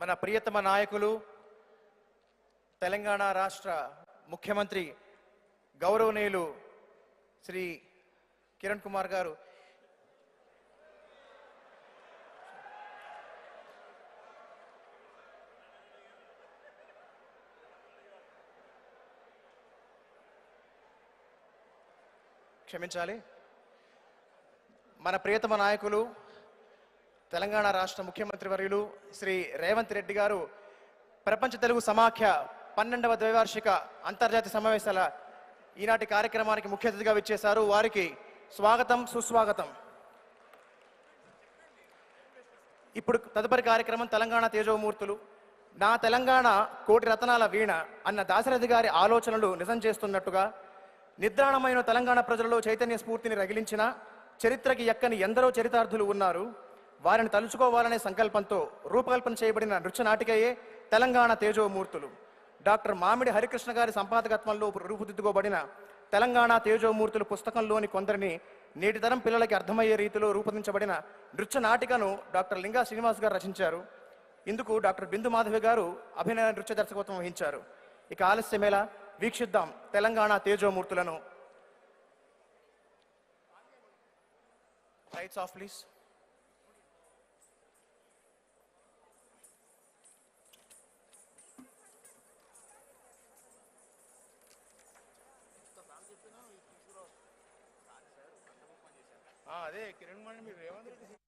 మన ప్రియతమ నాయకులు తెలంగాణ రాష్ట్ర ముఖ్యమంత్రి గౌరవనీయులు శ్రీ కిరణ్ కుమార్ గారు. క్షమించాలి. మన ప్రియతమ నాయకులు తెలంగాణ రాష్ట్ర ముఖ్యమంత్రి వర్యులు శ్రీ రేవంత్ రెడ్డి గారు ప్రపంచ తెలుగు సమాఖ్య పన్నెండవ ద్వైవార్షిక అంతర్జాతీయ సమావేశాల ఈనాటి కార్యక్రమానికి ముఖ్య అతిథిగా విచ్చేశారు. వారికి స్వాగతం సుస్వాగతం. ఇప్పుడు తదుపరి కార్యక్రమం తెలంగాణ తేజోమూర్తులు. నా తెలంగాణ కోటి రతనాల వీణ అన్న దాశరథి గారి ఆలోచనలు నిజం చేస్తున్నట్టుగా నిద్రాణమైన తెలంగాణ ప్రజలలో చైతన్య స్ఫూర్తిని రగిలించిన చరిత్రకి ఎక్కని ఎందరో చరితార్థులు ఉన్నారు. వారిని తలుచుకోవాలనే సంకల్పంతో రూపకల్పన చేయబడిన నృత్య నాటికయే తెలంగాణ తేజోమూర్తులు. డాక్టర్ మామిడి హరికృష్ణ గారి సంపాదకత్వంలో రూపుదిద్దుకోబడిన తెలంగాణ తేజోమూర్తులు పుస్తకంలోని కొందరిని నేటితరం పిల్లలకి అర్థమయ్యే రీతిలో రూపొందించబడిన నృత్య నాటికను డాక్టర్ లింగా శ్రీనివాస్ గారు రచించారు. ఇందుకు డాక్టర్ బిందు మాధవి గారు అభినయ నృత్య దర్శకత్వం వహించారు. ఇక ఆలస్యమేలా వీక్షిద్దాం తెలంగాణ తేజోమూర్తులను. రైట్స్ ఆఫ్ ప్లీజ్ అదే కిరణ్ మణి మీరు రేవంత్ రెడ్డి